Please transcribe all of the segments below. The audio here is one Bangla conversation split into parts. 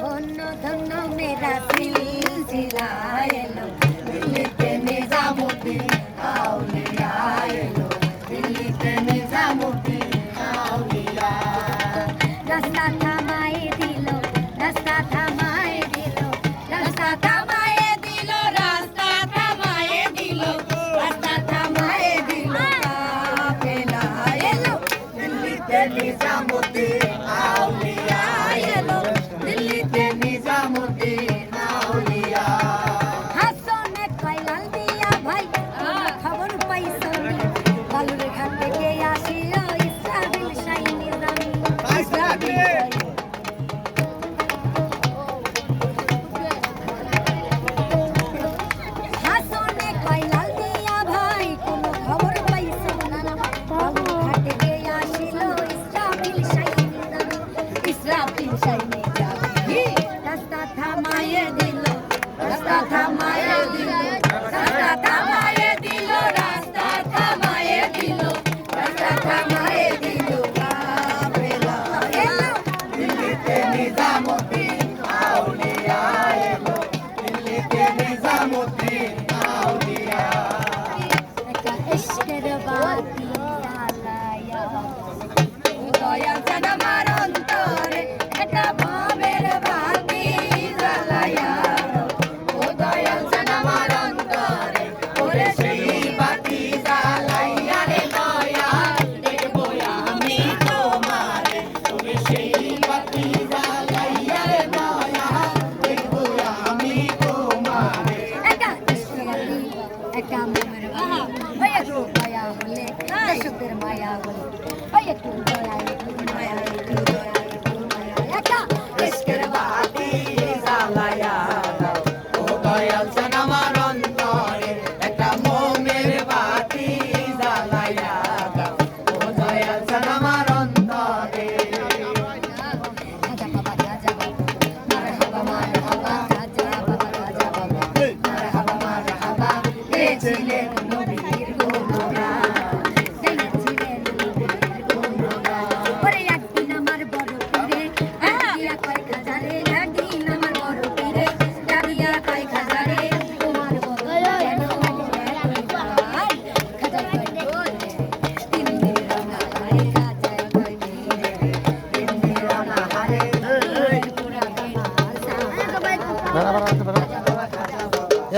ধন্য ধন্য মেরা সিলসিলা super maya. Ay, aquí un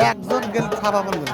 একজন গেলে ছাপা পড়বে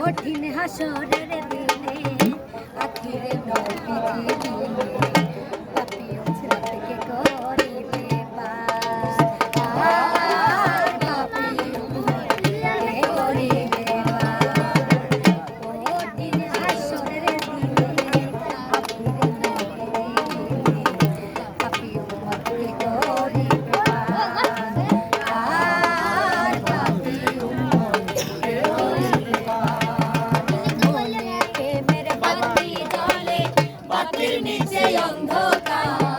কঠিন হাসরের দিনে আখিরে নবী দিনে নিচে অন্ধকার।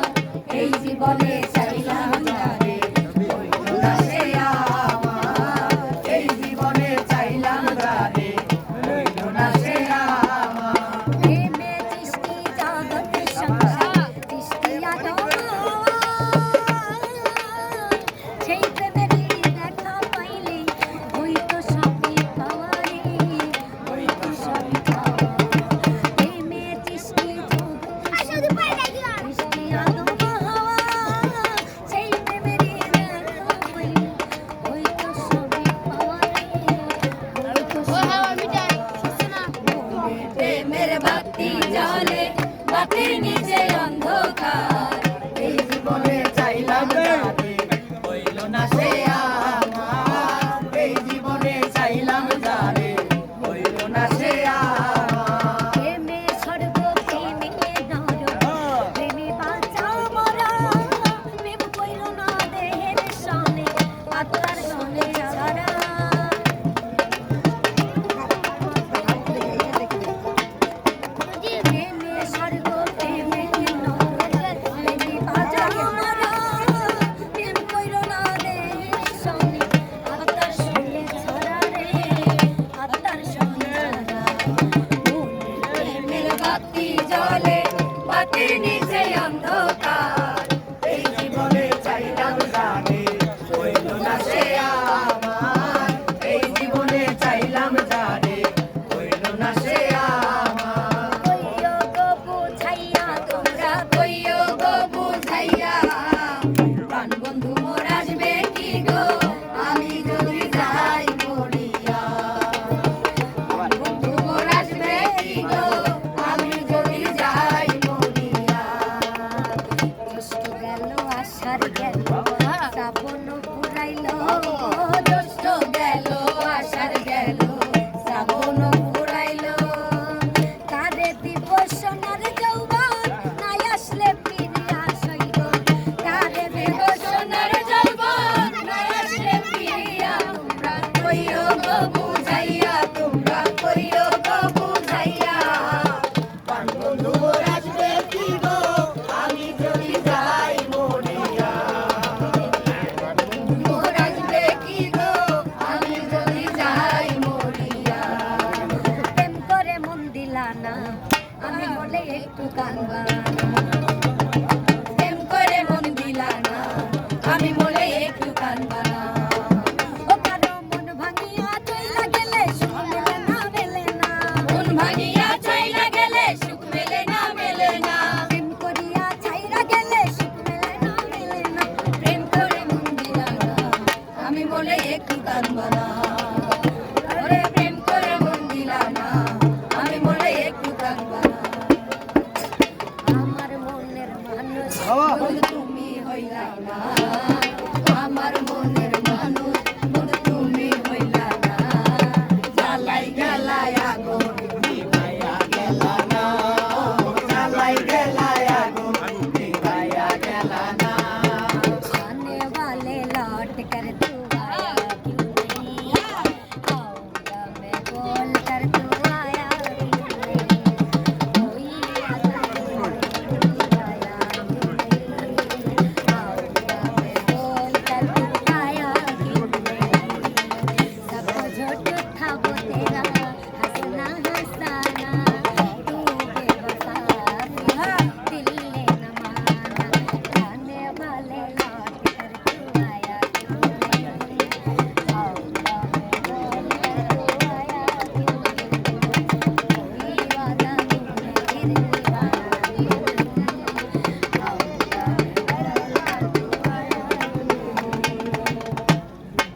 আমি বলে একটু কানবা প্রেম করে মন দিলা না আমি বলে একটু